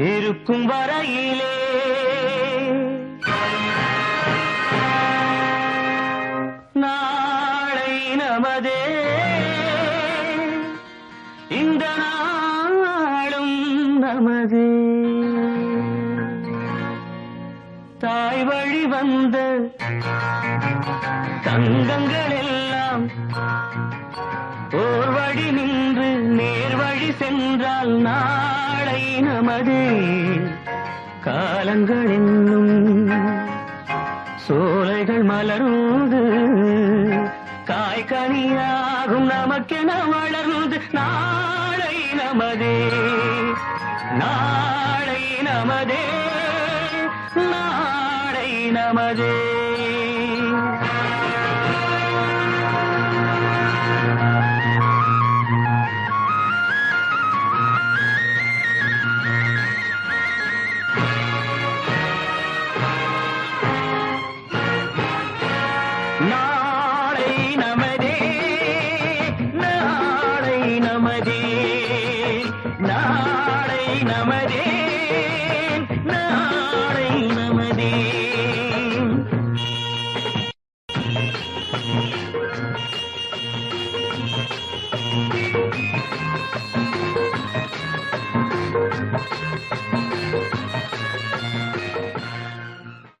இருக்கும் வரையிலே. நாளை நமதே. இந்த நாளும் நமதே. தாய் வழி வந்த தங்கங்கள் எல்லாம் ஓர் வழி நின்று நே சென்றால் நாளை நமது காலங்கள் என்னும் சோலைகள் மலர்ந்து காய்கனியாகும் நமக்கென வளர்ந்து நாளை நமதே நாளை நமதே நாளை நமதே. நாளை நமதே நாளை நமதே நாளை நமதே நாளை